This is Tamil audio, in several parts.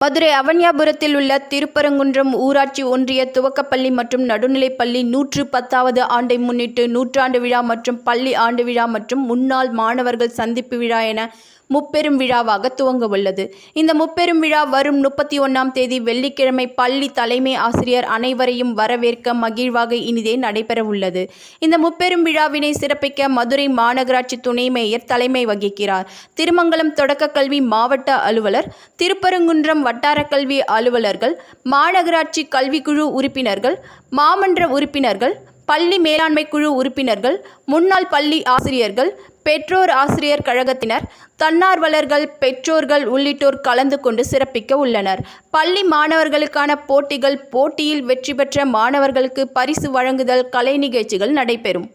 மதுரை அவன்யாபுரத்தில் உள்ள திருப்பரங்குன்றம் ஊராட்சி ஒன்றிய துவக்கப்பள்ளி மற்றும் நடுநிலைப்பள்ளி நூற்று பத்தாவது ஆண்டை முன்னிட்டு நூற்றாண்டு விழா மற்றும் பள்ளி ஆண்டு விழா மற்றும் முன்னாள் மாணவர்கள் சந்திப்பு விழா என முப்பெரும் விழாவாக துவங்க உள்ளது இந்த முப்பெரும் விழா வரும் முப்பத்தி ஒன்றாம் தேதி வெள்ளிக்கிழமை பள்ளி தலைமை ஆசிரியர் அனைவரையும் வரவேற்க மகிழ்வாக இனிதே நடைபெற உள்ளது இந்த முப்பெரும் விழாவினை சிறப்பிக்க மதுரை மாநகராட்சி துணை மேயர் தலைமை வகிக்கிறார். திருமங்கலம் தொடக்க கல்வி மாவட்ட அலுவலர் திருப்பரங்குன்றம் வட்டார கல்வி அலுவலர்கள் மாநகராட்சி கல்விக்குழு உறுப்பினர்கள் மாமன்ற உறுப்பினர்கள் பள்ளி மேலாண்மை குழு உறுப்பினர்கள் முன்னாள் பள்ளி ஆசிரியர்கள் பெற்றோர் ஆசிரியர் கழகத்தினர் தன்னார்வலர்கள் பெற்றோர்கள் உள்ளிட்டோர் கலந்து கொண்டு சிறப்பிக்க உள்ளனர். பள்ளி மாணவர்களுக்கான போட்டிகள் போட்டியில் வெற்றி பெற்ற மாணவர்களுக்கு பரிசு வழங்குதல் கலை நிகழ்ச்சிகள் நடைபெறும்.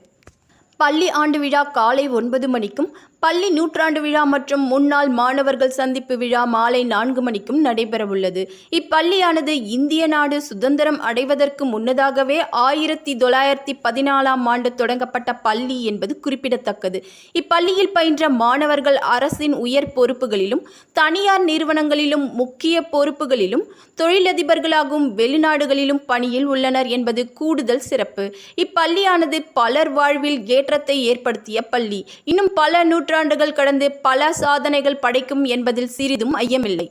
பள்ளி ஆண்டு விழா காலை ஒன்பது மணிக்கும் பள்ளி நூற்றாண்டு விழா மற்றும் முன்னாள் மாணவர்கள் சந்திப்பு விழா மாலை நான்கு மணிக்கும் நடைபெறவுள்ளது. இப்பள்ளியானது இந்திய நாடு சுதந்திரம் அடைவதற்கு முன்னதாகவே ஆயிரத்தி தொள்ளாயிரத்தி பதினாலாம் ஆண்டு தொடங்கப்பட்ட பள்ளி என்பது குறிப்பிடத்தக்கது. இப்பள்ளியில் பயின்ற மாணவர்கள் அரசின் உயர் பொறுப்புகளிலும் தனியார் நிறுவனங்களிலும் முக்கிய பொறுப்புகளிலும் தொழிலதிபர்களாகவும் வெளிநாடுகளிலும் பணியில் உள்ளனர் என்பது கூடுதல் சிறப்பு. இப்பள்ளியானது பலர் வாழ்வில் ஏற்றத்தை ஏற்படுத்திய பள்ளி. இன்னும் பல நூற்றாண்டுகள் கடந்து பல சாதனைகள் படைக்கும் என்பதில் சிறிதும் ஐயமில்லை.